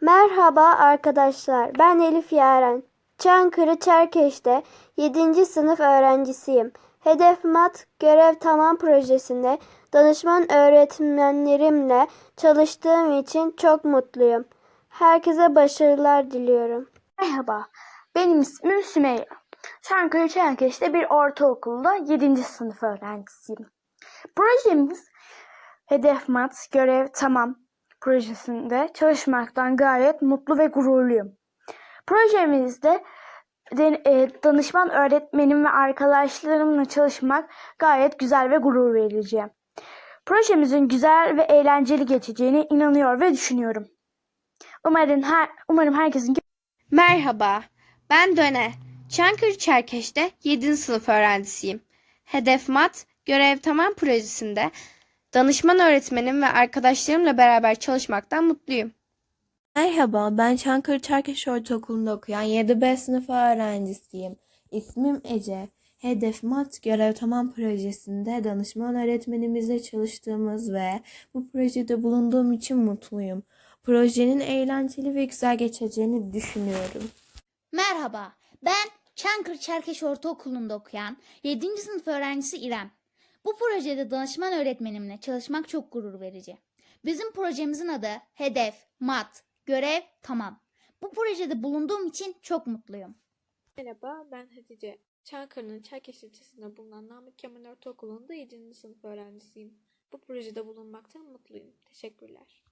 Merhaba arkadaşlar. Ben Elif Yaren. Çankırı Çerkeş'te 7. sınıf öğrencisiyim. Hedef Mat Görev Tamam projesinde danışman öğretmenlerimle çalıştığım için çok mutluyum. Herkese başarılar diliyorum. Merhaba, benim ismim Sümeyra. Çankırı Çerkeş'te bir ortaokulda 7. sınıf öğrencisiyim. Projemiz Hedef Mat Görev Tamam projesinde çalışmaktan gayet mutlu ve gururluyum. Projemizde de- e, danışman öğretmenim ve arkadaşlarımla çalışmak gayet güzel ve gurur verici. Projemizin güzel ve eğlenceli geçeceğine inanıyor ve düşünüyorum. Umarım her umarım herkesin Merhaba, ben Döne. Çankırı Çerkeş'te 7. sınıf öğrencisiyim. Hedef Mat, Görev Tamam projesinde danışman öğretmenim ve arkadaşlarımla beraber çalışmaktan mutluyum. Merhaba, ben Çankırı Çerkeş Ortaokulu'nda okuyan 7B sınıf öğrencisiyim. İsmim Ece. Hedef Mat Görev Tamam projesinde danışman öğretmenimizle çalıştığımız ve bu projede bulunduğum için mutluyum. Projenin eğlenceli ve güzel geçeceğini düşünüyorum. Merhaba, ben Çankırı Çerkeş Ortaokulu'nda okuyan 7. sınıf öğrencisi İrem. Bu projede danışman öğretmenimle çalışmak çok gurur verici. Bizim projemizin adı Hedef, Mat, Görev, Tamam. Bu projede bulunduğum için çok mutluyum. Merhaba, ben Hatice. Çankırı'nın Çerkeş ilçesinde bulunan Namık Kemal Ortaokulu'nda 7. sınıf öğrencisiyim. Bu projede bulunmaktan mutluyum. Teşekkürler.